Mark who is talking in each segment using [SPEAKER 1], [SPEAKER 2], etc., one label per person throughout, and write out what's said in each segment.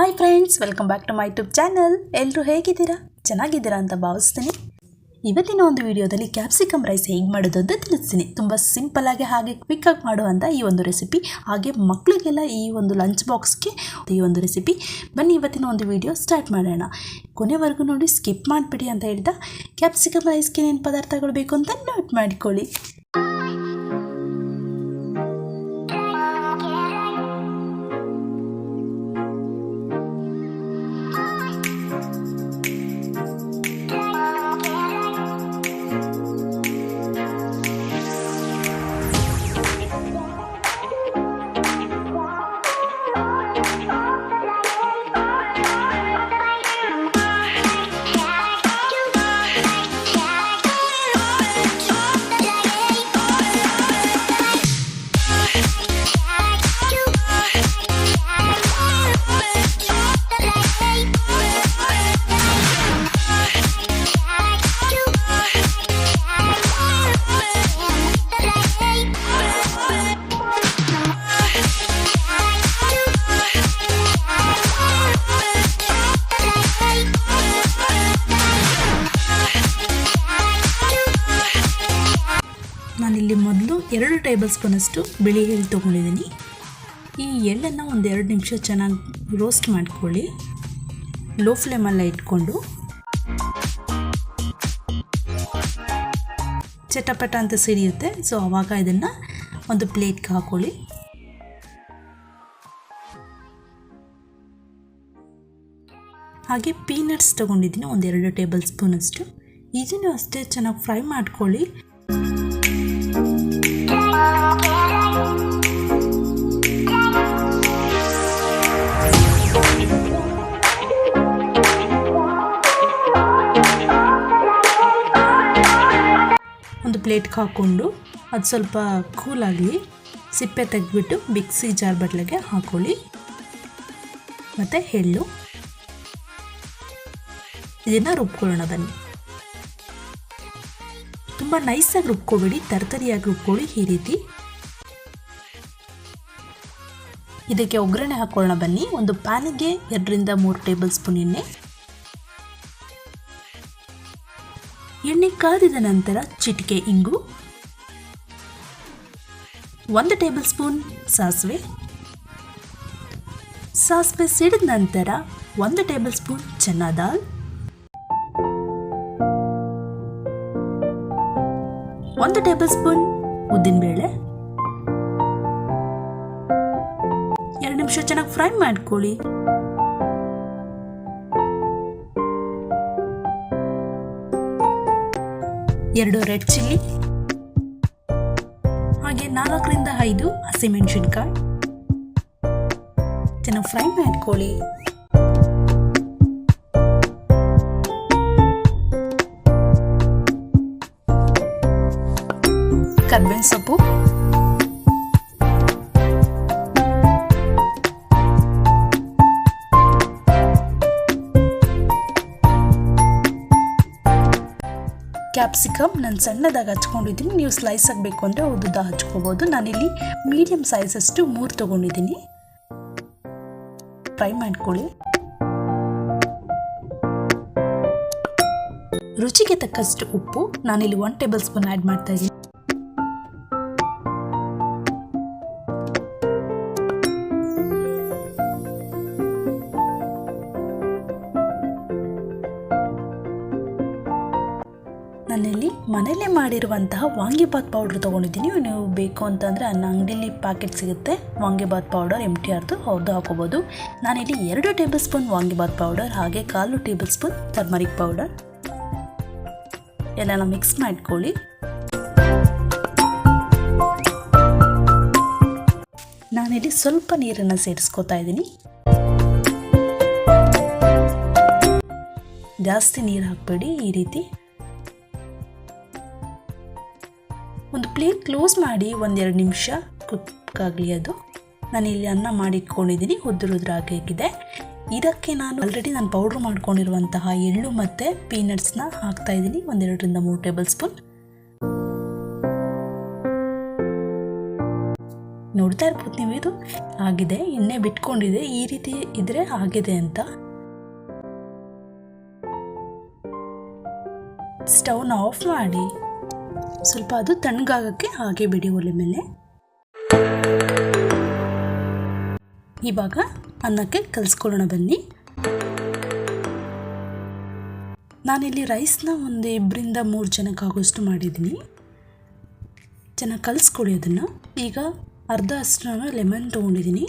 [SPEAKER 1] Hi friends welcome back to my YouTube channel ಎಲ್ಲರೂ ಹೇಗಿದ್ದೀರಾ? ಚೆನ್ನಾಗಿದ್ದೀರಾ ಅಂತ ಭಾವಿಸ್ತೀನಿ. ಇವತ್ತಿನ ಒಂದು ವಿಡಿಯೋದಲ್ಲಿ ಕ್ಯಾಪ್ಸಿಕಮ್ ರೈಸ್ ಹೇಗೆ ಮಾಡೋದು ಅಂತ ತಿಳಿಸ್ತೀನಿ. ತುಂಬ ಸಿಂಪಲ್ಲಾಗಿ ಹಾಗೆ ಕ್ವಿಕ್ಕಾಗಿ ಮಾಡುವಂಥ ಈ ಒಂದು ರೆಸಿಪಿ ಹಾಗೆ ಮಕ್ಕಳಿಗೆಲ್ಲ ಈ ಒಂದು ಲಂಚ್ ಬಾಕ್ಸ್ಗೆ ಈ ಒಂದು ರೆಸಿಪಿ ಬನ್ನಿ ಇವತ್ತಿನ ಒಂದು ವಿಡಿಯೋ ಸ್ಟಾರ್ಟ್ ಮಾಡೋಣ. ಕೊನೆವರೆಗೂ ನೋಡಿ ಸ್ಕಿಪ್ ಮಾಡಿಬಿಡಿ ಅಂತ ಹೇಳಿದ ಕ್ಯಾಪ್ಸಿಕಮ್ ರೈಸ್ಗೆ ಏನೇನು ಪದಾರ್ಥಗಳು ಬೇಕು ಅಂತ ನೋಟ್ ಮಾಡಿಕೊಳ್ಳಿ. ನಾನಿಲ್ಲಿ ಮೊದಲು ಎರಡು ಟೇಬಲ್ ಸ್ಪೂನಷ್ಟು ಬಿಳಿ ಎಳ್ಳು ತೊಗೊಂಡಿದ್ದೀನಿ. ಈ ಎಳ್ಳನ್ನು ಒಂದು ಎರಡು ನಿಮಿಷ ಚೆನ್ನಾಗಿ ರೋಸ್ಟ್ ಮಾಡ್ಕೊಳ್ಳಿ. ಲೋ ಫ್ಲೇಮಲ್ಲ ಇಟ್ಕೊಂಡು. ಚಟಪಟ ಅಂತ ಸಿಡಿಯುತ್ತೆ ಸೊ ಆವಾಗ ಇದನ್ನು ಒಂದು ಪ್ಲೇಟ್ಗೆ ಹಾಕೊಳ್ಳಿ. ಹಾಗೆ ಪೀನಟ್ಸ್ ತೊಗೊಂಡಿದ್ದೀನಿ ಒಂದೆರಡು ಟೇಬಲ್ ಸ್ಪೂನಷ್ಟು ಇದನ್ನು ಅಷ್ಟೇ ಚೆನ್ನಾಗಿ ಫ್ರೈ ಮಾಡ್ಕೊಳ್ಳಿ. ಒಂದು ಪ್ಲೇಟ್ಗೆ ಹಾಕ್ಕೊಂಡು ಅದು ಸ್ವಲ್ಪ ಕೂಲಾಗಲಿ ಸಿಪ್ಪೆ ತೆಗೆದ್ಬಿಟ್ಟು ಮಿಕ್ಸಿ ಜಾರ್ ಬಟ್ಲಿಗೆ ಹಾಕೊಳ್ಳಿ. ಮತ್ತು ಎಳ್ಳು. ಇದನ್ನು ರುಬ್ಕೊಳ್ಳೋಣ ಬನ್ನಿ. ತುಂಬ ನೈಸಾಗಿ ರುಬ್ಕೋಬೇಡಿ, ತರ್ತರಿಯಾಗಿ ರುಬ್ಕೊಳ್ಳಿ ಈ ರೀತಿ. ಇದಕ್ಕೆ ಒಗ್ಗರಣೆ ಹಾಕೊಳ್ಳೋಣ ಬನ್ನಿ. ಒಂದು ಪ್ಯಾನಿಗೆ ಎರಡರಿಂದ ಮೂರು ಟೇಬಲ್ ಸ್ಪೂನ್ ಎಣ್ಣೆ. ಎಣ್ಣೆ ಕಾದಿದ ನಂತರ ಚಿಟಿಕೆ, ಇಂಗು, ಒಂದು ಟೇಬಲ್ ಸ್ಪೂನ್ ಸಾಸಿವೆ ಸಾಸಿವೆ ಸಿಡಿದ ನಂತರ ಒಂದು ಟೇಬಲ್ ಸ್ಪೂನ್ ಚೆನ್ನ ದಾಲ್, ಒಂದು ಟೇಬಲ್ ಸ್ಪೂನ್ ಉದ್ದಿನಬೇಳೆ, ಎರಡು ನಿಮಿಷ ಚೆನ್ನಾಗಿ ಫ್ರೈ ಮಾಡ್ಕೊಳ್ಳಿ. ಎರಡು ರೆಡ್ ಚಿಲ್ಲಿ ಹಾಗೆ ನಾಲ್ಕರಿಂದ ಐದು ಹಸಿಮೆಣಸಿನ್ಕಾಯಿ. ಚೆನ್ನಾಗಿ ಫ್ರೈ ಮಾಡ್ಕೊಳ್ಳಿ. ಕರ್ಬೇವಿನ ಸೊಪ್ಪು. ಕ್ಯಾಪ್ಸಿಕಮ್ ನಾನು ಸಣ್ಣದಾಗಿ ಹಚ್ಕೊಂಡಿದ್ದೀನಿ. ನೀವು ಸ್ಲೈಸ್ ಆಗಬೇಕು ಅಂದರೆ ಉದ್ದ ಹಚ್ಕೋಬೋದು. ನಾನಿಲ್ಲಿ ಮೀಡಿಯಮ್ ಸೈಜಷ್ಟು ಮೂರು ತೊಗೊಂಡಿದ್ದೀನಿ. ಫ್ರೈ ಮಾಡ್ಕೊಳ್ಳಿ. ರುಚಿಗೆ ತಕ್ಕಷ್ಟು ಉಪ್ಪು ನಾನಿಲ್ಲಿ ಒನ್ ಟೇಬಲ್ ಸ್ಪೂನ್ ಆ್ಯಡ್ ಮಾಡ್ತಾ ಇದ್ದೀನಿ. ಮನೇಲೇ ಮಾಡಿರುವಂತಹ ವಾಂಗಿಬಾತ್ ಪೌಡ್ರ್ ತೊಗೊಂಡಿದ್ದೀನಿ. ನೀವು ಬೇಕು ಅಂತಂದರೆ ನನ್ನ ಅಂಗಡಿಲಿ ಪ್ಯಾಕೆಟ್ ಸಿಗುತ್ತೆ. ವಾಂಗಿಬಾತ್ ಪೌಡರ್ ಎಂ ಟಿ ಆರ್ದು ಅವ್ರದ್ದು ಹಾಕೋಬೋದು. ನಾನಿಲ್ಲಿ ಎರಡು ಟೇಬಲ್ ಸ್ಪೂನ್ ವಾಂಗಿಬಾತ್ ಪೌಡರ್ ಹಾಗೆ ಕಾಲು ಟೇಬಲ್ ಸ್ಪೂನ್ ಟರ್ಮರಿಕ್ ಪೌಡರ್ ಎಲ್ಲ ಮಿಕ್ಸ್ ಮಾಡ್ಕೊಳ್ಳಿ. ನಾನಿಲ್ಲಿ ಸ್ವಲ್ಪ ನೀರನ್ನು ಸೇರಿಸ್ಕೋತಾ ಇದ್ದೀನಿ. ಜಾಸ್ತಿ ನೀರು ಹಾಕಬೇಡಿ ಈ ರೀತಿ. ಒಂದು ಪ್ಲೇಟ್ ಕ್ಲೋಸ್ ಮಾಡಿ ಒಂದೆರಡು ನಿಮಿಷ ಕುಕ್ಕಾಗಲಿ ಅದು. ನಾನಿಲ್ಲಿ ಅನ್ನ ಮಾಡಿಟ್ಕೊಂಡಿದ್ದೀನಿ ಉದುರು ಉದುರಾಗಿದೆ ಇದಕ್ಕೆ ನಾನು ಆಲ್ರೆಡಿ ನಾನು ಪೌಡ್ರ್ ಮಾಡ್ಕೊಂಡಿರುವಂತಹ ಎಳ್ಳು ಮತ್ತು ಪೀನಟ್ಸ್ನ ಹಾಕ್ತಾ ಇದ್ದೀನಿ, ಒಂದೆರಡರಿಂದ ಮೂರು ಟೇಬಲ್ ಸ್ಪೂನ್ ನೋಡ್ತಾ ಇರ್ಬೋದು ನೀವು ಇದು? ಆಗಿದೆ, ಎಣ್ಣೆ ಬಿಟ್ಕೊಂಡಿದೆ, ಈ ರೀತಿ ಇದ್ರೆ ಆಗಿದೆ ಅಂತ. ಸ್ಟವ್ನ ಆಫ್ ಮಾಡಿ ಸ್ವಲ್ಪ ಅದು ತಣ್ಣಗಾಗಕ್ಕೆ ಹಾಗೆ ಬಿಡಿ ಒಲೆ ಮೇಲೆ. ಇವಾಗ ಅನ್ನಕ್ಕೆ ಕಲಿಸ್ಕೊಳ್ಳೋಣ ಬನ್ನಿ. ನಾನಿಲ್ಲಿ ರೈಸ್ನ ಒಂದು ಇಬ್ಬರಿಂದ ಮೂರು ಜನಕ್ಕಾಗೋಷ್ಟು ಮಾಡಿದ್ದೀನಿ. ಚೆನ್ನಾಗಿ ಕಲಿಸ್ಕೊಳ್ಳಿ ಅದನ್ನು. ಈಗ ಅರ್ಧ ಅಷ್ಟು ಲೆಮನ್ ತೊಗೊಂಡಿದ್ದೀನಿ.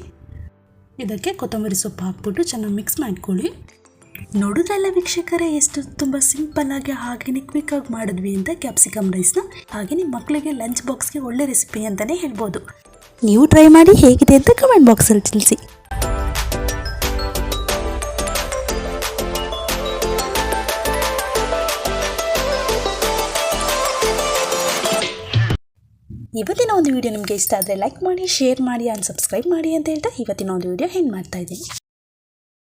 [SPEAKER 1] ಇದಕ್ಕೆ ಕೊತ್ತಂಬರಿ ಸೊಪ್ಪು ಹಾಕ್ಬಿಟ್ಟು ಚೆನ್ನಾಗಿ ಮಿಕ್ಸ್ ಮಾಡ್ಕೊಳ್ಳಿ. ನೋಡಿದ್ರಲ್ಲ ವೀಕ್ಷಕರೇ, ಎಷ್ಟು ತುಂಬ ಹಾಗೇನೆ ಕ್ವಿಕ್ ಆಗಿ ಮಾಡಿದ್ವಿ ಅಂತ ಕ್ಯಾಪ್ಸಿಕಮ್ ರೈಸ್ನ ಹಾಗೆಯೇ ಮಕ್ಕಳಿಗೆ ಲಂಚ್ ಬಾಕ್ಸ್ಗೆ ಒಳ್ಳೆ ರೆಸಿಪಿ ಅಂತಲೇ ಹೇಳ್ಬೋದು.
[SPEAKER 2] ನೀವು ಟ್ರೈ ಮಾಡಿ ಹೇಗಿದೆ ಅಂತ ಕಮೆಂಟ್ ಬಾಕ್ಸಲ್ಲಿ ತಿಳಿಸಿ.
[SPEAKER 1] ಇವತ್ತಿನ ಒಂದು ವಿಡಿಯೋ ನಿಮಗೆ ಇಷ್ಟ ಆದರೆ ಲೈಕ್ ಮಾಡಿ ಶೇರ್ ಮಾಡಿ ಆ್ಯಂಡ್ ಸಬ್ಸ್ಕ್ರೈಬ್ ಮಾಡಿ ಅಂತ ಹೇಳ್ತಾ ಇವತ್ತಿನ ಒಂದು ವಿಡಿಯೋ ಹೆಂಗೆ ಮಾಡ್ತಾ ಇದ್ದೀನಿ.